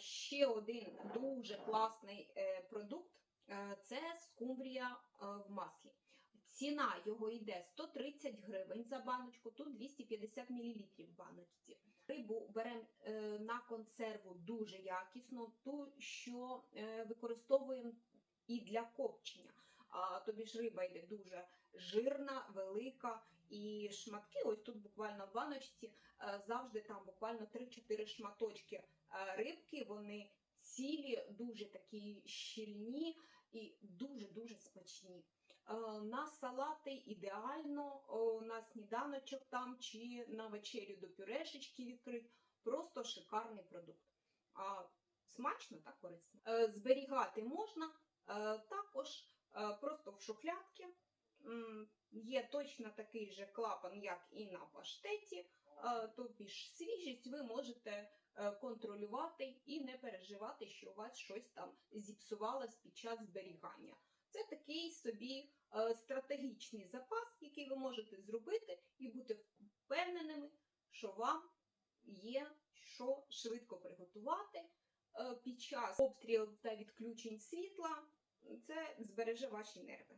Ще один дуже класний е, продукт е, це скумбрія е, в маслі. Ціна його йде 130 гривень за баночку, тут 250 мл в баночці. Рибу беремо на консерву дуже якісно, ту, що використовуємо і для копчення. Тобі ж риба йде дуже жирна, велика, і шматки, ось тут буквально в баночці, е, завжди там буквально 3-4 шматочки е, рибки, вони цілі, дуже такі щільні і дуже-дуже смачні. Е, На салати ідеально, на сніданочок там чи на вечерю до пюрешечки відкрити. Просто шикарний продукт. А, смачно та корисно. Зберігати можна також просто в шухлядки. Є точно такий же клапан, як і на паштеті, е, тобі ж свіжість ви можете е, контролювати і не переживати, що у вас щось там зіпсувалось під час зберігання. Це такий собі е, стратегічний запас, який ви можете зробити і бути впевненими, що вам є що швидко приготувати е, під час обстрілів та відключень світла. Це збереже ваші нерви.